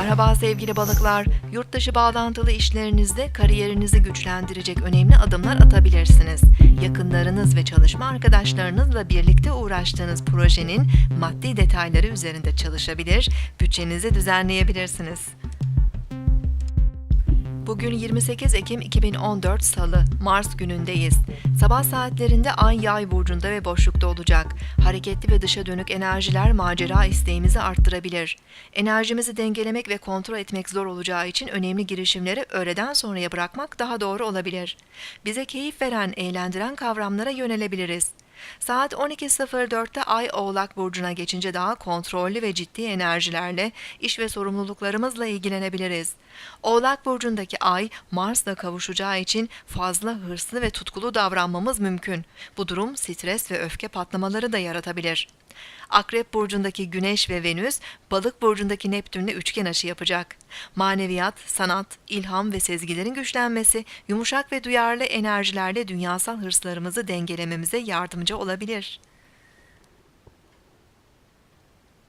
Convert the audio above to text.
Merhaba sevgili balıklar. Yurt dışı bağlantılı işlerinizde kariyerinizi güçlendirecek önemli adımlar atabilirsiniz. Yakınlarınız ve çalışma arkadaşlarınızla birlikte uğraştığınız projenin maddi detayları üzerinde çalışabilir, bütçenizi düzenleyebilirsiniz. Bugün 28 Ekim 2014 Salı, Mars günündeyiz. Sabah saatlerinde Ay Yay burcunda ve boşlukta olacak. Hareketli ve dışa dönük enerjiler macera isteğimizi arttırabilir. Enerjimizi dengelemek ve kontrol etmek zor olacağı için önemli girişimleri öğleden sonraya bırakmak daha doğru olabilir. Bize keyif veren, eğlendiren kavramlara yönelebiliriz. Saat 12.04'te Ay Oğlak Burcu'na geçince daha kontrollü ve ciddi enerjilerle iş ve sorumluluklarımızla ilgilenebiliriz. Oğlak Burcu'ndaki Ay, Mars'la kavuşacağı için fazla hırslı ve tutkulu davranmamız mümkün. Bu durum stres ve öfke patlamaları da yaratabilir. Akrep Burcu'ndaki Güneş ve Venüs, Balık Burcu'ndaki Neptün'le üçgen aşı yapacak. Maneviyat, sanat, ilham ve sezgilerin güçlenmesi, yumuşak ve duyarlı enerjilerle dünyasal hırslarımızı dengelememize yardımcı olabilir.